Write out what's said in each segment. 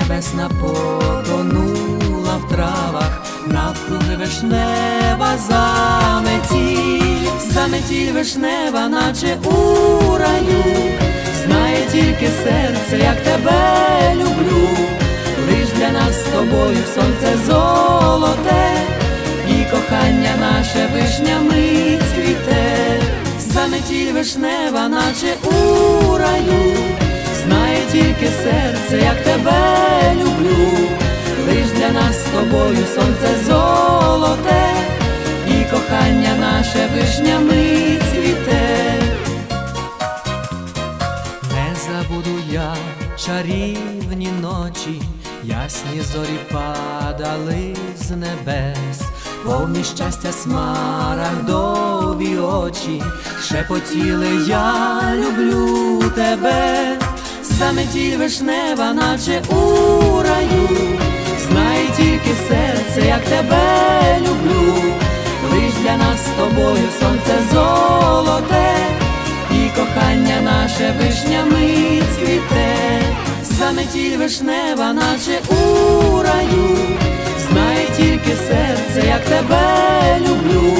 небесна потонула в травах, навкруги вишнева заметіль, заметіль вишнева, наче у раю, знає тільки серце, як тебе люблю, лиш для нас з тобою сонце золоте і кохання наше вишнями цвіте, заметіль вишнева, наче у раю, знає тільки серце, як тебе люблю, лиш для нас з тобою сонце золоте, і кохання наше вишнями цвіте. Не забуду я чарівні ночі, ясні зорі падали з небес, повні щастя смарагдові очі, шепотіли я люблю тебе, заметіль вишнева, наче у раю, знає тільки серце, як тебе люблю, лиш для нас з тобою сонце золоте. І кохання наше вишнями цвіте, заметіль вишнева, наче у раю, знає тільки серце, як тебе люблю,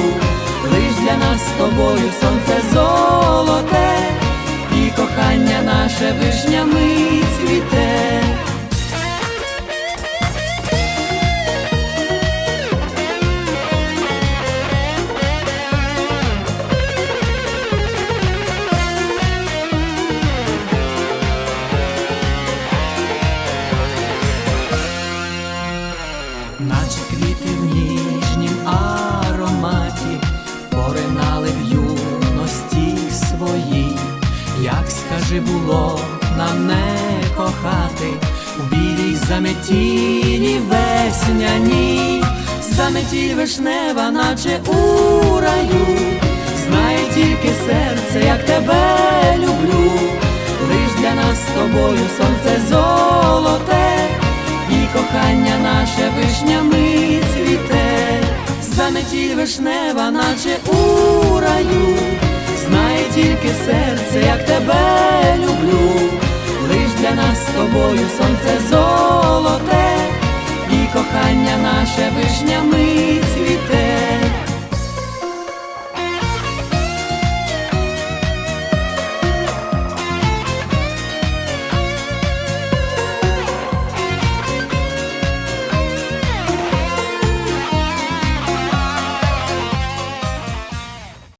лиш для нас з тобою сонце золоте, і кохання наше вишнями цвіте. наче квіти як було. Нам не кохати. У білій заметілі весняній, заметіль вишнева, наче у раю, знає тільки серце, як тебе люблю, лиш для нас з тобою сонце золоте. І кохання наше вишнями цвіте, заметіль вишнева, наче у тобою сонце золоте, і кохання наше вишнями.